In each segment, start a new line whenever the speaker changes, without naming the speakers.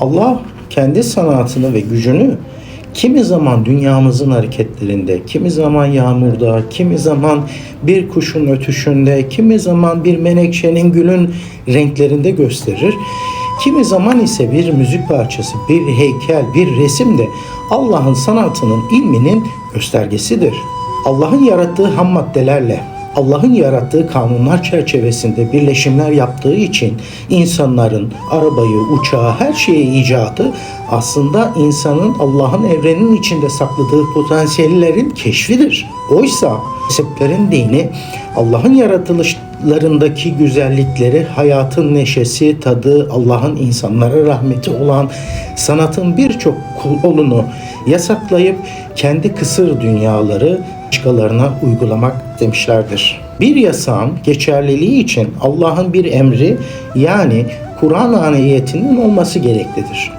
Allah kendi sanatını ve gücünü kimi zaman dünyamızın hareketlerinde, kimi zaman yağmurda, kimi zaman bir kuşun ötüşünde, kimi zaman bir menekşenin gülün renklerinde gösterir. Kimi zaman ise bir müzik parçası, bir heykel, bir resim de Allah'ın sanatının ilminin göstergesidir. Allah'ın yarattığı ham maddelerle Allah'ın yarattığı kanunlar çerçevesinde birleşimler yaptığı için insanların arabayı, uçağı, her şeye icadı aslında insanın Allah'ın evrenin içinde sakladığı potansiyellerin keşfidir. Oysa mezheplerin dini Allah'ın yaratılışlarındaki güzellikleri, hayatın neşesi, tadı, Allah'ın insanlara rahmeti olan sanatın birçok kolunu yasaklayıp kendi kısır dünyaları başkalarına uygulamak demişlerdir. Bir yasağın geçerliliği için Allah'ın bir emri yani Kur'an ayetinin olması gereklidir.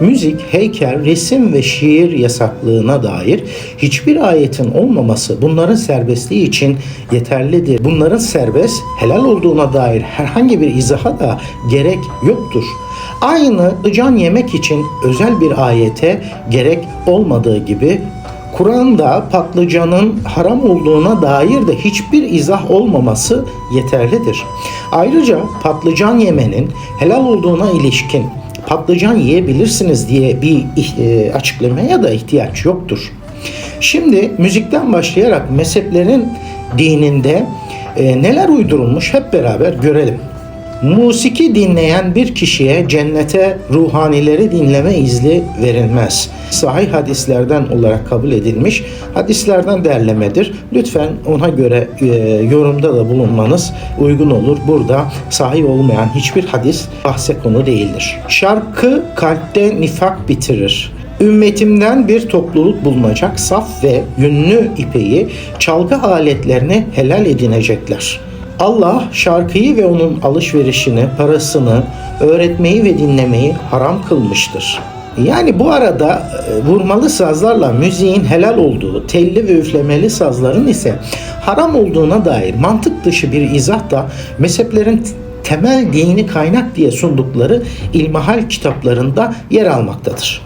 Müzik, heykel, resim ve şiir yasaklığına dair hiçbir ayetin olmaması bunların serbestliği için yeterlidir. Bunların serbest, helal olduğuna dair herhangi bir izaha da gerek yoktur. Aynı can yemek için özel bir ayete gerek olmadığı gibi Kur'an'da patlıcanın haram olduğuna dair de hiçbir izah olmaması yeterlidir. Ayrıca patlıcan yemenin helal olduğuna ilişkin patlıcan yiyebilirsiniz diye bir e, açıklamaya da ihtiyaç yoktur. Şimdi müzikten başlayarak mezheplerin dininde e, neler uydurulmuş hep beraber görelim. Musiki dinleyen bir kişiye cennete ruhanileri dinleme izni verilmez. Sahih hadislerden olarak kabul edilmiş hadislerden derlemedir. Lütfen ona göre e, yorumda da bulunmanız uygun olur. Burada sahih olmayan hiçbir hadis bahse konu değildir. Şarkı kalpte nifak bitirir. Ümmetimden bir topluluk bulunacak saf ve yünlü ipeyi çalgı aletlerini helal edinecekler. Allah şarkıyı ve onun alışverişini, parasını, öğretmeyi ve dinlemeyi haram kılmıştır. Yani bu arada e, vurmalı sazlarla müziğin helal olduğu, telli ve üflemeli sazların ise haram olduğuna dair mantık dışı bir izah da mezheplerin temel dini kaynak diye sundukları ilmihal kitaplarında yer almaktadır.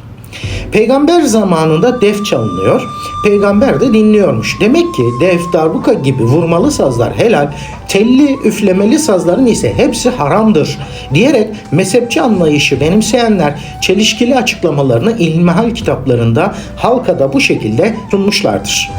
Peygamber zamanında def çalınıyor. Peygamber de dinliyormuş. Demek ki def, darbuka gibi vurmalı sazlar helal, telli, üflemeli sazların ise hepsi haramdır diyerek mezhepçi anlayışı benimseyenler çelişkili açıklamalarını ilmihal kitaplarında halka da bu şekilde sunmuşlardır.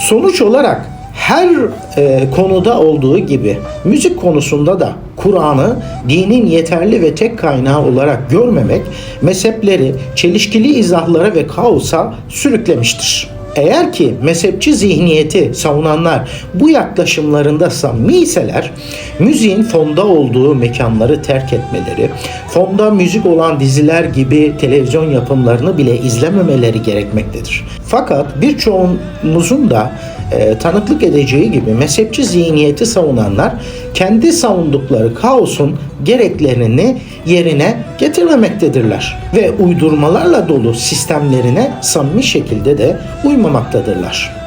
Sonuç olarak her e, konuda olduğu gibi müzik konusunda da Kur'an'ı dinin yeterli ve tek kaynağı olarak görmemek mezhepleri çelişkili izahlara ve kaosa sürüklemiştir. Eğer ki mezhepçi zihniyeti savunanlar bu yaklaşımlarında samimiyseler, müziğin fonda olduğu mekanları terk etmeleri, fonda müzik olan diziler gibi televizyon yapımlarını bile izlememeleri gerekmektedir. Fakat birçoğumuzun da e, tanıklık edeceği gibi mezhepçi zihniyeti savunanlar kendi savundukları kaosun gereklerini yerine getirmemektedirler ve uydurmalarla dolu sistemlerine samimi şekilde de uymamaktadırlar.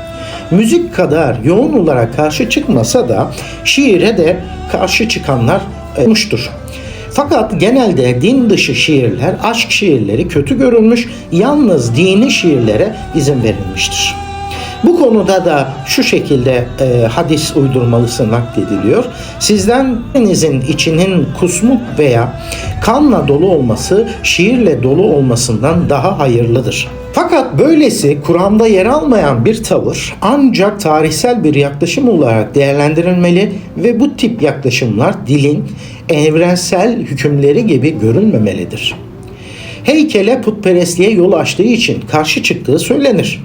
Müzik kadar yoğun olarak karşı çıkmasa da şiire de karşı çıkanlar olmuştur. Fakat genelde din dışı şiirler, aşk şiirleri kötü görülmüş, yalnız dini şiirlere izin verilmiştir. Bu konuda da şu şekilde e, hadis uydurmalısı naklediliyor. Sizden birinizin içinin kusmuk veya kanla dolu olması şiirle dolu olmasından daha hayırlıdır. Fakat böylesi Kur'an'da yer almayan bir tavır ancak tarihsel bir yaklaşım olarak değerlendirilmeli ve bu tip yaklaşımlar dilin evrensel hükümleri gibi görülmemelidir. Heykele putperestliğe yol açtığı için karşı çıktığı söylenir.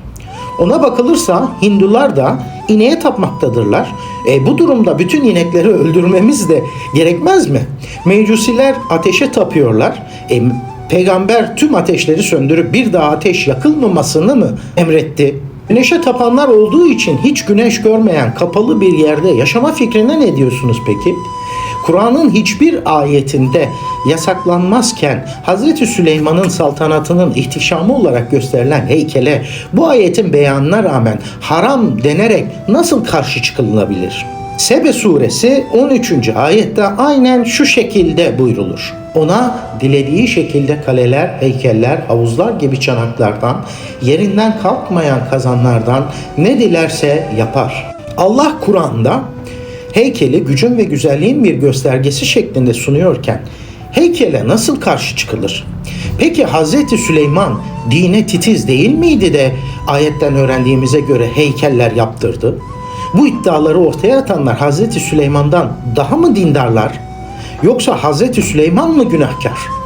Ona bakılırsa Hindular da ineğe tapmaktadırlar. E, bu durumda bütün inekleri öldürmemiz de gerekmez mi? Mecusiler ateşe tapıyorlar. E, peygamber tüm ateşleri söndürüp bir daha ateş yakılmamasını mı emretti? Güneşe tapanlar olduğu için hiç güneş görmeyen kapalı bir yerde yaşama fikrine ne diyorsunuz peki? Kur'an'ın hiçbir ayetinde yasaklanmazken Hazreti Süleyman'ın saltanatının ihtişamı olarak gösterilen heykele bu ayetin beyanına rağmen haram denerek nasıl karşı çıkılabilir? Sebe suresi 13. ayette aynen şu şekilde buyrulur. Ona dilediği şekilde kaleler, heykeller, havuzlar gibi çanaklardan, yerinden kalkmayan kazanlardan ne dilerse yapar. Allah Kur'an'da heykeli gücün ve güzelliğin bir göstergesi şeklinde sunuyorken heykele nasıl karşı çıkılır? Peki Hazreti Süleyman dine titiz değil miydi de ayetten öğrendiğimize göre heykeller yaptırdı? Bu iddiaları ortaya atanlar Hazreti Süleyman'dan daha mı dindarlar? Yoksa Hazreti Süleyman mı günahkar?